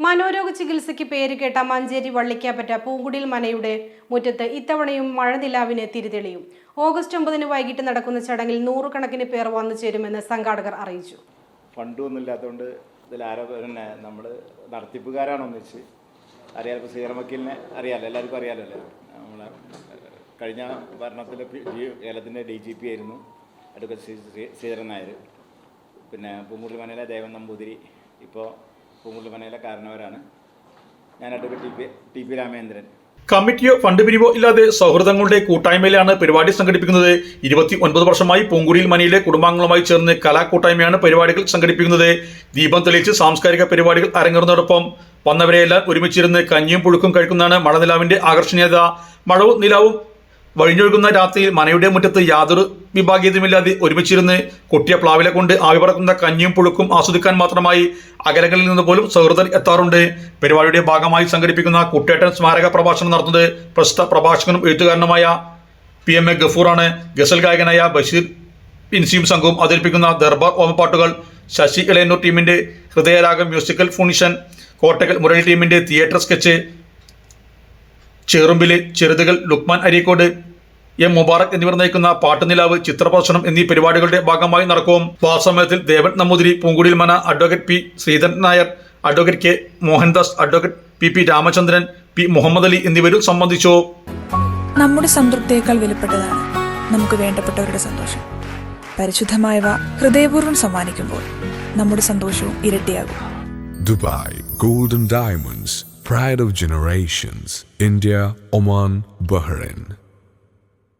മനോരോഗ ചികിത്സയ്ക്ക് പേരുകേട്ട മഞ്ചേരി വള്ളിക്കാപ്പറ്റ പൂങ്കുടിൽ മനയുടെ മുറ്റത്ത് ഇത്തവണയും മഴനിലാവിന് തിരിതെളിയും. ഓഗസ്റ്റ് ഒമ്പതിന് വൈകിട്ട് നടക്കുന്ന ചടങ്ങിൽ നൂറുകണക്കിന് പേർ വന്നു ചേരുമെന്ന് സംഘാടകർ അറിയിച്ചു. ഫണ്ടൊന്നുമില്ലാത്തതുകൊണ്ട് ആരോ പിന്നെ നമ്മൾ എന്ന് വെച്ച് അറിയാലോ ഇപ്പോൾ സീറം വക്കീലിനെ അറിയാലോ എല്ലാവർക്കും അറിയാലോ നമ്മളെ കഴിഞ്ഞ ഭരണത്തിലെ കേരളത്തിന്റെ ഡി ജി പി ആയിരുന്നു അഡ്വക്കേറ്റ് ശ്രീ ശ്രീ- ശ്രീധരൻ നായർ. പിന്നെ പൂങ്കുള്ളിമനയിലെ ദേവൻ നമ്പൂതിരി. ഇപ്പോൾ പൂങ്കുള്ളിമനയിലെ കാരണവരാണ്. ഞാൻ അഡ്വക്കേറ്റ് ടി പി രാമേന്ദ്രൻ കമ്മിറ്റിയോ ഫണ്ട് പിരിവോ ഇല്ലാതെ സൗഹൃദങ്ങളുടെ കൂട്ടായ്മയിലാണ് പരിപാടി സംഘടിപ്പിക്കുന്നത്. ഇരുപത്തി ഒൻപത് വർഷമായി പൂങ്കുടിയിൽ മനയിലെ കുടുംബാംഗങ്ങളുമായി ചേർന്ന് കലാകൂട്ടായ്മയാണ് പരിപാടികൾ സംഘടിപ്പിക്കുന്നത്. ദീപം തെളിയിച്ച് സാംസ്കാരിക പരിപാടികൾ അരങ്ങേറുന്നതോടൊപ്പം വന്നവരെയെല്ലാം ഒരുമിച്ചിരുന്ന് കഞ്ഞിയും പുഴുക്കും കഴിക്കുന്നതാണ് മഴനിലാവിന്റെ ആകർഷണീയത. മഴവും നിലാവും വഴിഞ്ഞൊഴുകുന്ന രാത്രിയിൽ മനയുടെ മുറ്റത്ത് യാതൊരു വിഭാഗീയതയുമില്ലാതെ ഒരുമിച്ചിരുന്ന് കൊട്ടിയ പ്ലാവിലെ കൊണ്ട് ആവി പറക്കുന്ന കഞ്ഞിയും പുഴുക്കും ആസ്വദിക്കാൻ മാത്രമായി അകലങ്ങളിൽ നിന്ന് പോലും സൗഹൃദർ എത്താറുണ്ട്. പരിപാടിയുടെ ഭാഗമായി സംഘടിപ്പിക്കുന്ന കുട്ടേട്ടൻ സ്മാരക പ്രഭാഷണം നടത്തുന്നത് പ്രശസ്ത പ്രഭാഷകനും എഴുത്തുകാരനുമായ പി എം എ ഗഫൂറാണ്. ഗസൽ ഗായകനായ ബഷീർ പിൻസിയും സംഘവും അവതരിപ്പിക്കുന്ന ദർബാർ ഓമപ്പാട്ടുകൾ ശശി ഇളയന്നൂർ ടീമിന്റെ ഹൃദയരാഗം മ്യൂസിക്കൽ ഫുണിഷൻ കോട്ടക്കൽ മുരളി ടീമിന്റെ തിയേറ്റർ സ്കെച്ച് ചെറുമ്പിലെ ചെറുതുകൾ ലുക്മാൻ അരീക്കോട് എം മുബാറക് എന്നിവർ നയിക്കുന്ന പാട്ടുനിലാവ് ചിത്രപ്രദർശനം എന്നീ പരിപാടികളുടെ ഭാഗമായി നടക്കും. വാസമയത്തിൽ ദേവൻ നമ്പൂതിരി പൂങ്കുടിയിൽ മന advocate P Sreedharan Nair advocate K Mohandas advocate P P Ramachandran P Muhammad Ali എന്നിവരും സംബന്ധിച്ചു. നമ്മുടെ സംതൃപ്തിയേക്കാൾ വിലപ്പെട്ടതാണ് നമുക്ക് വേണ്ടപ്പെട്ടവരുടെ സന്തോഷം. പരിശുദ്ധമായവ ഹൃദയപൂർവം സമ്മാനിക്കുമ്പോൾ നമ്മുടെ സന്തോഷവും ഇരട്ടിയാകും. Dubai golden diamonds pride of generations India Oman Bahrain.